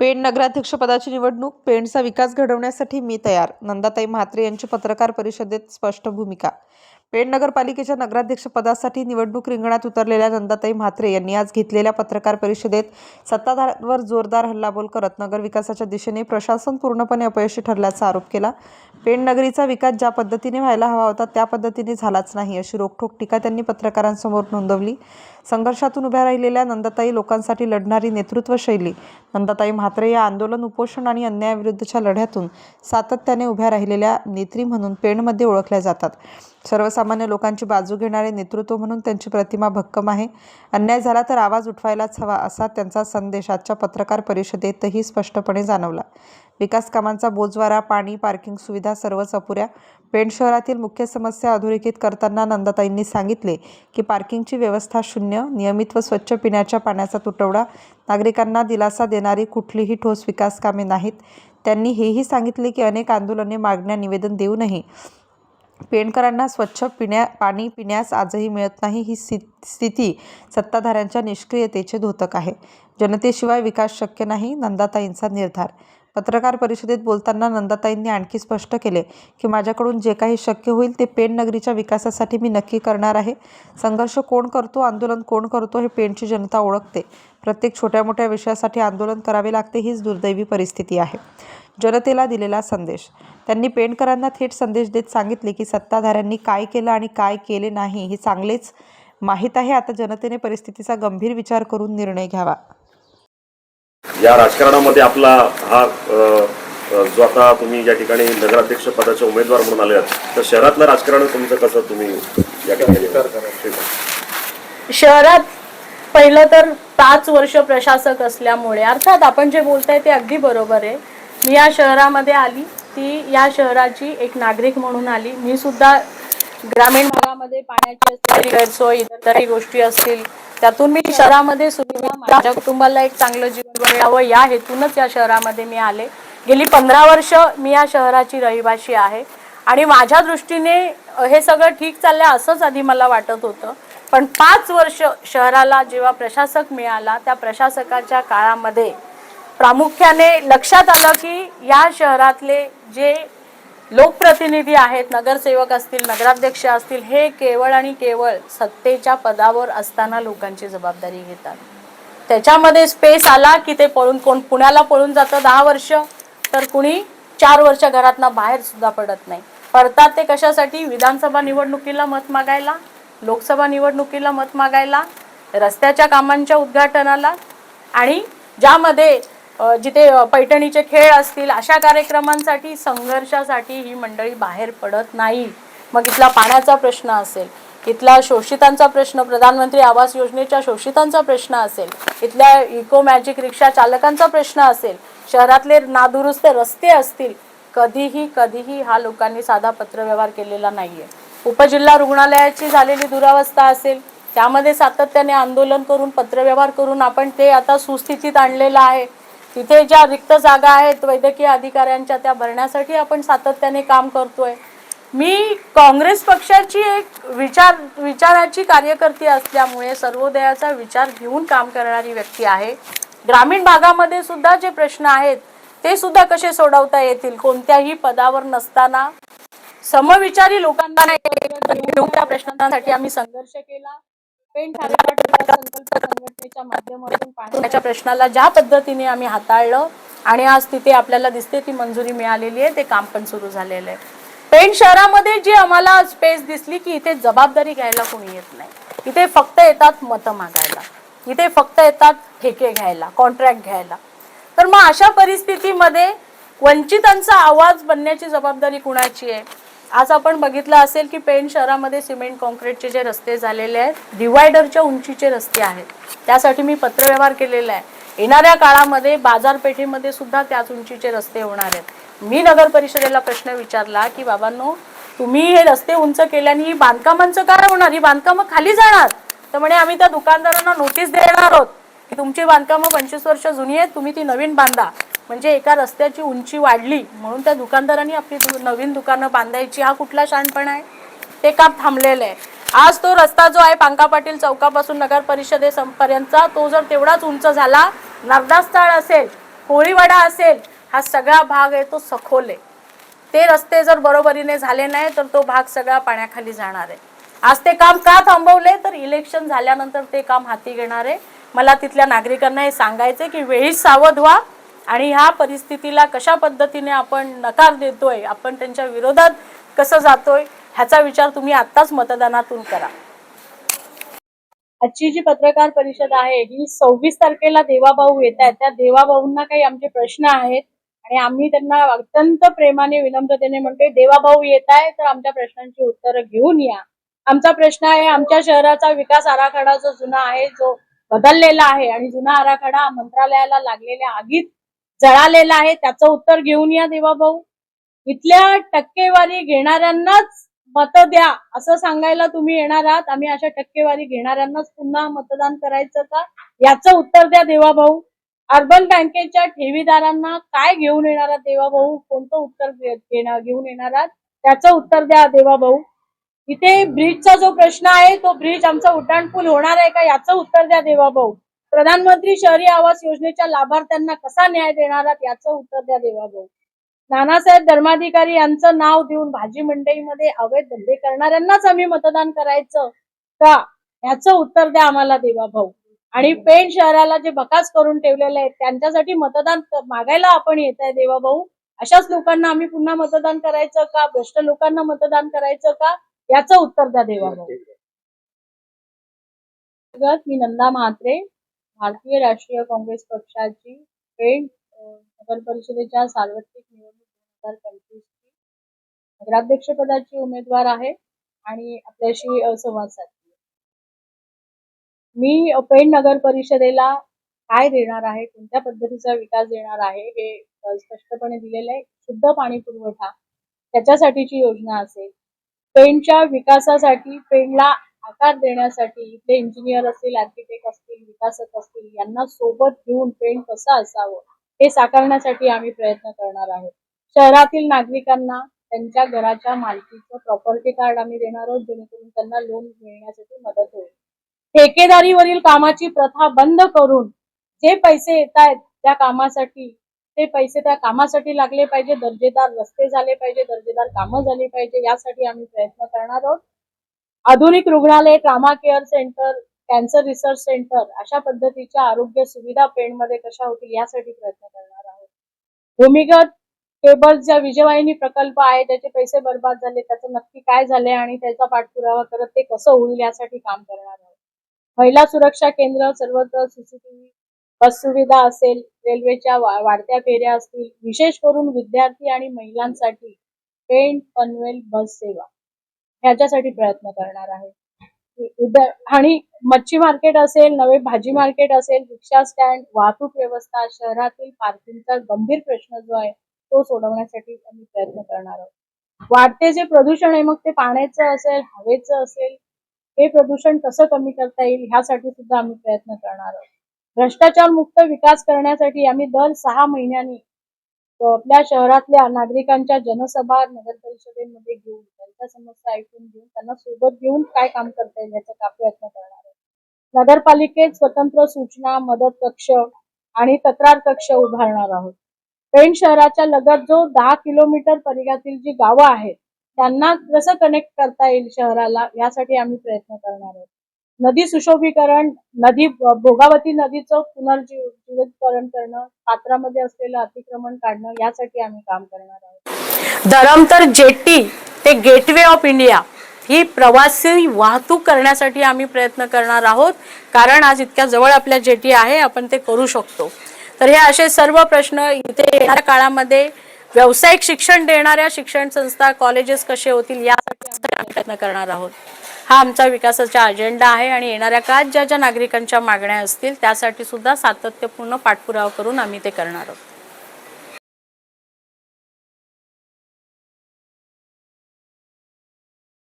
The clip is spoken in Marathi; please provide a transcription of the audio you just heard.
पेण नगराध्यक्षपदाची निवडणूक पेणचा विकास घडवण्यासाठी मी तयार नंदाताई म्हात्रे यांची पत्रकार परिषदेत स्पष्ट भूमिका. पेण नगरपालिकेच्या नगराध्यक्षपदासाठी निवडणूक रिंगणात उतरलेल्या नंदाताई म्हात्रे यांनी आज घेतलेल्या पत्रकार परिषदेत सत्ताधाऱ्यांवर जोरदार हल्लाबोल करत नगर विकासाच्या दिशेने प्रशासन पूर्णपणे अपयशी ठरल्याचा आरोप केला. पेण नगरीचा विकास ज्या पद्धतीने व्हायला हवा होता त्या पद्धतीने झालाच नाही अशी रोखठोक टीका त्यांनी पत्रकारांसमोर नोंदवली. संघर्षातून उभ्या राहिलेल्या नंदाताई लोकांसाठी लढणारी नेतृत्वशैली. नंदाताई म्हात्रे या आंदोलन उपोषण आणि अन्यायाविरुद्धच्या लढ्यातून सातत्याने उभ्या राहिलेल्या नेत्री म्हणून पेणमध्ये ओळखल्या जातात. सर्वसामान्य लोकांची बाजू घेणारे नेतृत्व म्हणून त्यांची प्रतिमा भक्कम आहे. अन्याय झाला तर आवाज उठवायलाच हवा असा त्यांचा संदेश आजच्या पत्रकार परिषदेतही स्पष्टपणे जाणवला. विकास कामांचा बोजवारा पाणी पार्किंग सुविधा सर्वच अपुऱ्या. पेण शहरातील मुख्य समस्या अधोरेखित करताना नंदाताईंनी सांगितले की पार्किंगची व्यवस्था शून्य नियमित व स्वच्छ पिण्याच्या पाण्याचा तुटवडा नागरिकांना दिलासा देणारी कुठलीही ठोस विकास कामे नाहीत. त्यांनी हेही सांगितले की अनेक आंदोलने मागण्या निवेदन देऊनही पेणकरांना स्वच्छ पिण्या पाणी पिण्यास आजही मिळत नाही ही स्थि स्थिती सत्ताधाऱ्यांच्या निष्क्रियतेचे धोतक आहे. जनतेशिवाय विकास शक्य नाही नंदाताईंचा निर्धार पत्रकार परिषदेत बोलताना नंदाताईंनी आणखी स्पष्ट केले की माझ्याकडून जे काही शक्य होईल ते पेण नगरीच्या विकासासाठी मी नक्की करणार आहे. संघर्ष कोण करतो आंदोलन कोण करतो हे पेणची जनता ओळखते. प्रत्येक छोट्या मोठ्या विषयासाठी आंदोलन करावे लागते हीच दुर्दैवी परिस्थिती आहे. जनतेला दिलेला संदेश. त्यांनी पेणकरांना थेट संदेश देत सांगितले की सत्ताधाऱ्यांनी काय केलं आणि काय केले नाही हे चांगलेच माहीत आहे. आता जनतेने परिस्थितीचा गंभीर विचार करून निर्णय घ्यावा. या राजकारणामध्ये आपला हा जो आता तुम्ही या ठिकाणी नगराध्यक्ष पदाचे उमेदवार म्हणून आले आहात तर शहरातलं राजकारण तुमचं कसं तुम्ही या ठिकाणी. शहरात पहिलं तर पाच वर्ष प्रशासक असल्यामुळे अर्थात आपण जे बोलताय ते अगदी बरोबर आहे मी या शहरामध्ये आली ती या शहराची एक नागरिक म्हणून आली मी सुद्धा ग्रामीण भागामध्ये पाण्याची असलेली गैरसोय इतरही गोष्टी असतील त्यातून मी शहरामध्ये सुविधा माझ्या कुटुंबाला एक चांगलं जीवन मिळावं. या हेतूनच या शहरामध्ये मी आले. गेली पंधरा वर्ष मी या शहराची रहिवाशी आहे. आणि माझ्या दृष्टीने हे सगळं ठीक चाललंय असंच आधी मला वाटत होतं. पण पाच वर्ष शहराला जेव्हा प्रशासक मिळाला त्या प्रशासकाच्या काळामध्ये प्रामुख्याने लक्षात आलं की या शहरातले जे लोकप्रतिनिधी आहेत नगरसेवक असतील नगराध्यक्ष असतील हे केवळ आणि केवळ सत्तेच्या पदावर असताना लोकांची जबाबदारी घेतात. त्याच्यामध्ये स्पेस आला की ते पळून कोण पुण्याला पळून जातं दहा वर्ष तर कुणी चार वर्ष घरातनं बाहेर सुद्धा पडत नाही. पडतात ते कशासाठी? विधानसभा निवडणुकीला मत मागायला लोकसभा निवडणुकीला मत मागायला रस्त्याच्या कामांच्या उद्घाटनाला आणि ज्यामध्ये जिथे पैठणीचे खेळ असतील अशा कार्यक्रमांसाठी संघर्षासाठी ही मंडळी बाहेर पडत नाही. मग इथला पाण्याचा प्रश्न असेल इथला शोषितांचा प्रश्न प्रधानमंत्री आवास योजनेच्या शोषितांचा प्रश्न असेल इथल्या इको मॅजिक रिक्षा चालकांचा प्रश्न असेल शहरातले नादुरुस्त रस्ते असतील कधीही कधीही हा लोकांनी साधा पत्रव्यवहार केलेला नाहीये. उपजिल्हा रुग्णालयाची झालेली दुरावस्था असेल त्यामध्ये सातत्याने आंदोलन करून पत्रव्यवहार करून आपण ते आता सुस्थितीत आणलेलं आहे. तिथे ज्या रिक्त जागा आहेत वैद्यकीय अधिकाऱ्यांच्या त्या भरण्यासाठी आपण सातत्याने काम करतोय मी काँग्रेस पक्षाची एक विचार विचाराची कार्यकर्ती असल्यामुळे सर्वोदयाचा विचार घेऊन काम करणारी व्यक्ती आहे ग्रामीण भागामध्ये सुद्धा जे प्रश्न आहेत ते सुद्धा कसे सोडवता येतील कोणत्याही पदावर नसताना समविचारी लोकांना त्या प्रश्नांसाठी आम्ही संघर्ष केला पेन संकल्प संघटनेच्या माध्यमातून पाण्याच्या प्रश्नाला ज्या पद्धतीने आम्ही हाताळलं आणि आज तिथे आपल्याला दिसते ती मंजुरी मिळालेली आहे ते काम पण सुरू झालेलं आहे. पेण शहरामध्ये जी आम्हाला स्पेस दिसली की इथे जबाबदारी घ्यायला कोणी येत नाही. इथे फक्त येतात मतं मागायला. इथे फक्त येतात ठेके घ्यायला कॉन्ट्रॅक्ट घ्यायला. तर मग अशा परिस्थितीमध्ये वंचितांचा आवाज बनण्याची जबाबदारी कुणाची आहे? आज आपण बघितलं असेल की पेण शहरामध्ये सिमेंट कॉन्क्रीटचे जे रस्ते झालेले आहेत डिवायडरच्या उंचीचे रस्ते आहेत. त्यासाठी मी पत्रव्यवहार केलेला आहे. येणाऱ्या काळामध्ये बाजारपेठेमध्ये सुद्धा त्याच उंचीचे रस्ते होणार आहेत. मी नगर परिषदेला प्रश्न विचारला की बाबांनो तुम्ही हे रस्ते उंच केल्याने ही बांधकामांचं काय होणार? ही बांधकामं खाली जाणार? तर म्हणे आम्ही त्या दुकानदारांना नोटीस देणार आहोत की तुमची बांधकामं पंचवीस वर्ष जुनी आहेत तुम्ही ती नवीन बांधा. म्हणजे एका रस्त्याची उंची वाढली म्हणून त्या दुकानदारांनी आपली दु- नवीन दुकानं बांधायची. हा कुठला शहाणपणा आहे? ते काम थांबलेलं आहे. आज तो रस्ता जो आहे पांका पाटील चौकापासून नगर परिषदेपर्यंतचा तो जर तेवढाच उंच झाला नर्दास्थळ असेल कोळीवाडा असेल हा सगळा भाग आहे तो सखोल आहे. ते रस्ते जर बरोबरीने झाले नाही तर तो भाग सगळा पाण्याखाली जाणार आहे. आज ते काम का थांबवले? तर इलेक्शन झाल्यानंतर ते काम हाती घेणार आहे. मला तिथल्या नागरिकांना हे सांगायचे की वेळीच सावध व्हा. आणि ह्या परिस्थितीला कशा पद्धतीने आपण नकार देतोय आपण त्यांच्या विरोधात कसं जातोय ह्याचा विचार तुम्ही आत्ताच मतदानातून करा. आजची जी पत्रकार परिषद आहे ही सव्वीस तारखेला देवाभाऊ येत आहेत. त्या देवाभाऊंना काही आमचे प्रश्न आहेत आणि आम्ही त्यांना अत्यंत प्रेमाने विनम्रतेने म्हणतोय देवाभाऊ येत आहे तर आमच्या प्रश्नांची उत्तरं घेऊन या. आमचा प्रश्न आहे आमच्या शहराचा विकास आराखडा जो जुना आहे जो बदललेला आहे आणि जुना आराखडा मंत्रालयाला लागलेल्या आगीत जळालेला आहे त्याचं उत्तर घेऊन या देवा भाऊ. इथल्या टक्केवारी घेणाऱ्यांनाच मत द्या असं सांगायला तुम्ही येणार आहात. आम्ही अशा टक्केवारी घेणाऱ्यांनाच पुन्हा मतदान करायचं का? याचं उत्तर द्या देवा भाऊ. अर्बन बँकेच्या ठेवीदारांना काय घेऊन येणार आहात देवाभाऊ कोणतं उत्तर घेऊन येणार आहात? त्याचं उत्तर द्या देवा भाऊ. इथे ब्रिजचा जो प्रश्न आहे तो ब्रिज आमचा उड्डाणपूल होणार आहे का? याचं उत्तर द्या देवा भाऊ. प्रधानमंत्री शहरी आवास योजनेच्या लाभार्थ्यांना कसा न्याय देणार याचं उत्तर द्या देवाभाऊ नानासाहेब धर्माधिकारी यांचं नाव देऊन भाजी मंडईमध्ये अवैध धंदे करणाऱ्यांनाच आम्ही मतदान करायचं का? याचं उत्तर द्या आम्हाला देवाभाऊ आणि पेण शहराला जे बकास करून ठेवलेले आहेत त्यांच्यासाठी मतदान मागायला आपण येत आहे देवाभाऊ अशाच लोकांना आम्ही पुन्हा मतदान करायचं का? भ्रष्ट लोकांना मतदान करायचं का? याचं उत्तर द्या देवाभाऊ मी नंदा म्हात्रे. भारतीय राष्ट्रीय काँग्रेस पक्षाची पेण नगर परिषदेच्या सार्वत्रिक निवडणूक दोन हजार पंचवीसची नगराध्यक्षपदाची उमेदवार आहे आणि आपल्याशी संवाद साधते मी पेण नगर परिषदेला काय देणार आहे कोणत्या पद्धतीचा विकास देणार आहे हे स्पष्टपणे दिलेलं आहे. शुद्ध पाणी पुरवठा त्याच्यासाठीची योजना असेल. पेणच्या विकासासाठी पेणला आकार देण्यासाठी इथले इंजिनियर असतील आर्किटेक्ट असतील विकासक असतील यांना सोबत घेऊन पेंट कसं असावं हे साकारण्यासाठी आम्ही प्रयत्न करणार आहोत. शहरातील नागरिकांना त्यांच्या घराच्या मालकीचं प्रॉपर्टी कार्ड आम्ही देणार आहोत जेणेकरून त्यांना लोन मिळण्यासाठी मदत होईल. ठेकेदारीवरील कामाची प्रथा बंद करून जे पैसे येत आहेत त्या कामासाठी ते पैसे त्या कामासाठी लागले पाहिजे दर्जेदार रस्ते झाले पाहिजे दर्जेदार कामं झाली पाहिजे यासाठी आम्ही प्रयत्न करणार आहोत. आधुनिक रुग्णालय trauma care centre cancer research centre अशा पद्धतीच्या आरोग्य सुविधा पेणमध्ये कशा होतील यासाठी प्रयत्न करणार आहोत. भूमिगत केबल्सचा विजयवाहिनी प्रकल्प आहे त्याचे पैसे बर्बाद झाले त्याचं नक्की काय झाले आणि त्याचा पाठपुरावा करत ते कसं होईल यासाठी काम करणार आहोत. महिला सुरक्षा केंद्र सर्वत्र सीसीटीव्ही बस सुविधा असेल रेल्वेच्या वाढत्या फेऱ्या असतील विशेष करून विद्यार्थी आणि महिलांसाठी पेंट पनवेल बस सेवा. ह्याच्यासाठी प्रयत्न करणार आहे. आणि मच्छी मार्केट असेल नवे भाजी मार्केट असेल रिक्षा स्टँड वाहतूक व्यवस्था शहरातील पार्किंगचा गंभीर प्रश्न जो आहे तो सोडवण्यासाठी आम्ही प्रयत्न करणार आहोत. वाढते जे प्रदूषण आहे मग ते पाण्याचं असेल हवेचं असेल हे प्रदूषण कसं कमी करता येईल ह्यासाठी सुद्धा आम्ही प्रयत्न करणार आहोत. भ्रष्टाचार मुक्त विकास करण्यासाठी आम्ही दर सहा महिन्यांनी आपल्या शहरातल्या नागरिकांच्या जनसभा नगर परिषदेमध्ये घेऊन त्यांच्या समस्या ऐकून घेऊन त्यांना सोबत घेऊन काय काम करता येईल याचा का प्रयत्न करणार आहे? नगरपालिकेत स्वतंत्र सूचना मदत कक्ष आणि तक्रार कक्ष उभारणार आहोत. पेण शहराच्या लगत जो दहा किलोमीटर परिघातील जी गावं आहेत त्यांना कसं कनेक्ट करता येईल शहराला? यासाठी आम्ही प्रयत्न करणार आहोत. नदी सुशोभीकरण नदी भोगावती नदीचं पुनर्जीवितकरण करणं पात्रामध्ये असलेलं अतिक्रमण काढणं यासाठी आम्ही काम करणार आहोत. धरमतर जेट्टी ते गेटवे ऑफ इंडिया ही प्रवासी वाहतूक करण्यासाठी आम्ही प्रयत्न करणार आहोत. कारण आज इतक्या जवळ आपल्या जेटी आहे आपण ते करू शकतो. तर हे असे सर्व प्रश्न इथे येणाऱ्या काळामध्ये व्यावसायिक शिक्षण देणाऱ्या शिक्षण संस्था कॉलेजेस कसे होतील यासाठी आम्ही प्रयत्न करणार आहोत. हा आमचा विकासाचा अजेंडा आहे आणि येणाऱ्या काळात ज्या ज्या नागरिकांच्या मागण्या असतील त्यासाठी सुद्धा सातत्यपूर्ण पाठपुरावा करून आम्ही ते करणार आहोत.